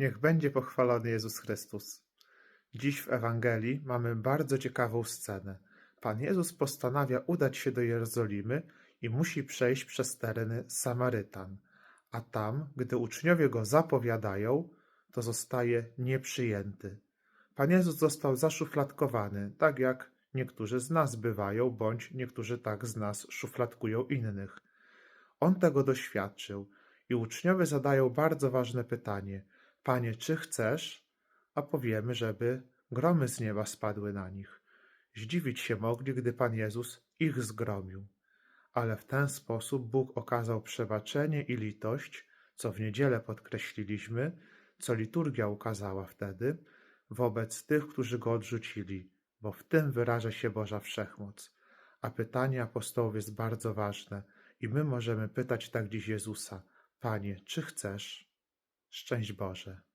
Niech będzie pochwalony Jezus Chrystus. Dziś w Ewangelii mamy bardzo ciekawą scenę. Pan Jezus postanawia udać się do Jerozolimy i musi przejść przez tereny Samarytan. A tam, gdy uczniowie go zapowiadają, to zostaje nieprzyjęty. Pan Jezus został zaszufladkowany, tak jak niektórzy z nas bywają, bądź niektórzy tak z nas szufladkują innych. On tego doświadczył i uczniowie zadają bardzo ważne pytanie: Panie, czy chcesz? A powiemy, żeby gromy z nieba spadły na nich. Zdziwić się mogli, gdy Pan Jezus ich zgromił. Ale w ten sposób Bóg okazał przebaczenie i litość, co w niedzielę podkreśliliśmy, co liturgia ukazała wtedy, wobec tych, którzy go odrzucili, bo w tym wyraża się Boża wszechmoc. A pytanie apostołów jest bardzo ważne i my możemy pytać tak dziś Jezusa: Panie, czy chcesz? Szczęść Boże.